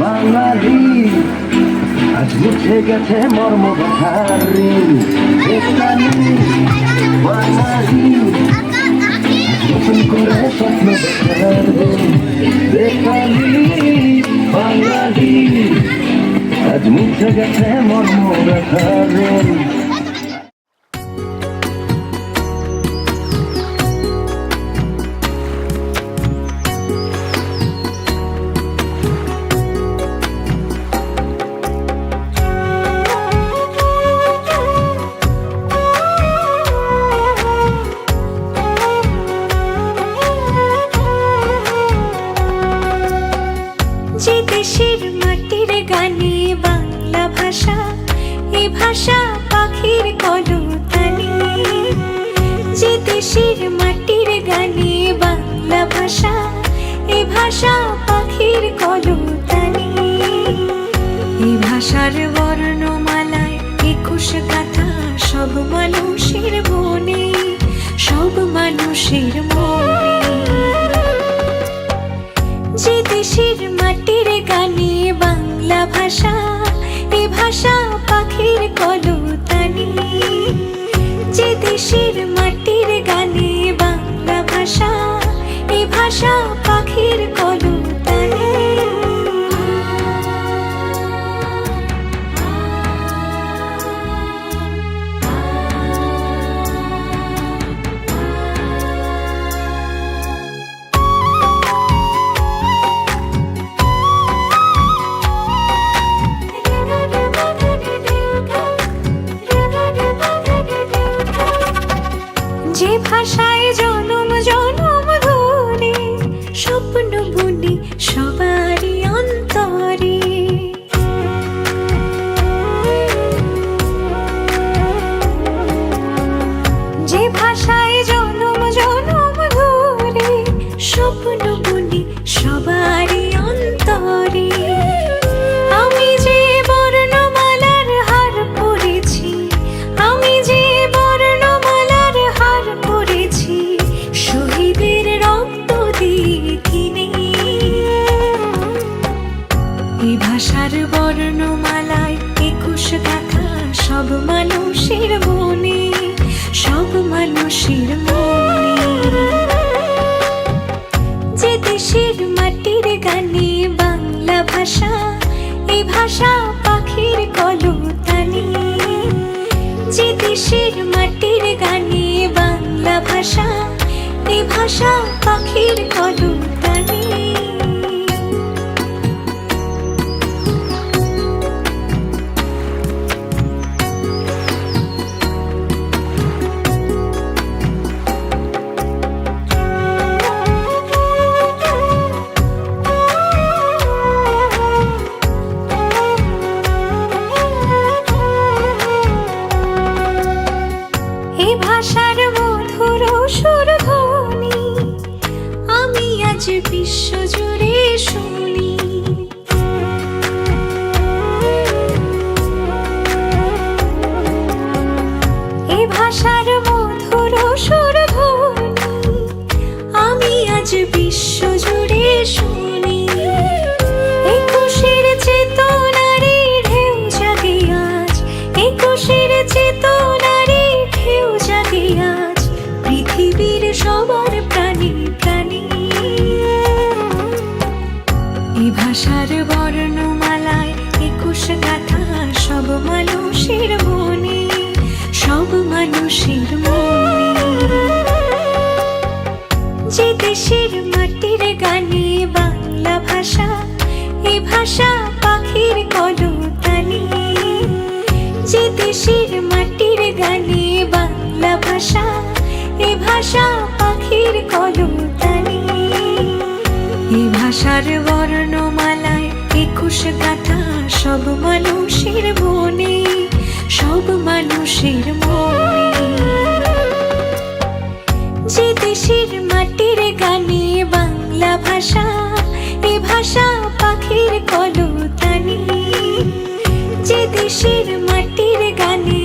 বাঙালি আজ মুছে গেছে মর্ম বাঙালি নতুন করে স্বপ্ন বেকালি বাঙালি আজ মুছে মর্ম মাটির গানে বাংলা ভাষা, এ ভাষা পাখির কলতানি যে দেশের মাটির গানে বাংলা ভাষা, এ ভাষা পাখির কলতানি এই ভাষার বর্ণমালায় একুশ কথা সব মানুষের মনে, সব মানুষের মনে। যে দেশের মাটির গানে ভাষা এ ভাষা পাখির কলতানি সবারই অন্তরে। আমি যে হার পড়েছি আমি যে বর্ণমালার হার পড়েছি শহীদের রক্ত দিয়ে কিনে। এই ভাষার বর্ণমালায় একুশ কথা সব মানুষের মনে, সব মানুষের মনে। দেশের মাটির গানে বাংলা ভাষা, এ ভাষা পাখির কলতানি। যে দেশের মাটির গানে বাংলা ভাষা, এ ভাষা পাখির কলতানি। ভাষার মধুর সুর আমি আজ বিশ্ব জুড়ে শুনি। এ ভাষার মধুর সুর আমি আজ বিশ্ব জুড়ে শুনি। ভাষা পাখির কলতানি যে দেশের মাটির গানে বাংলা ভাষা, এ ভাষা পাখির কলতানি এ ভাষার বর্ণমালায় একুশ গাথা সব মানুষের মনে, সব মানুষের মনে। যে দেশের মাটির গানে বাংলা ভাষা ভাষা পাখির কলতানি যে দেশের মাটির গানে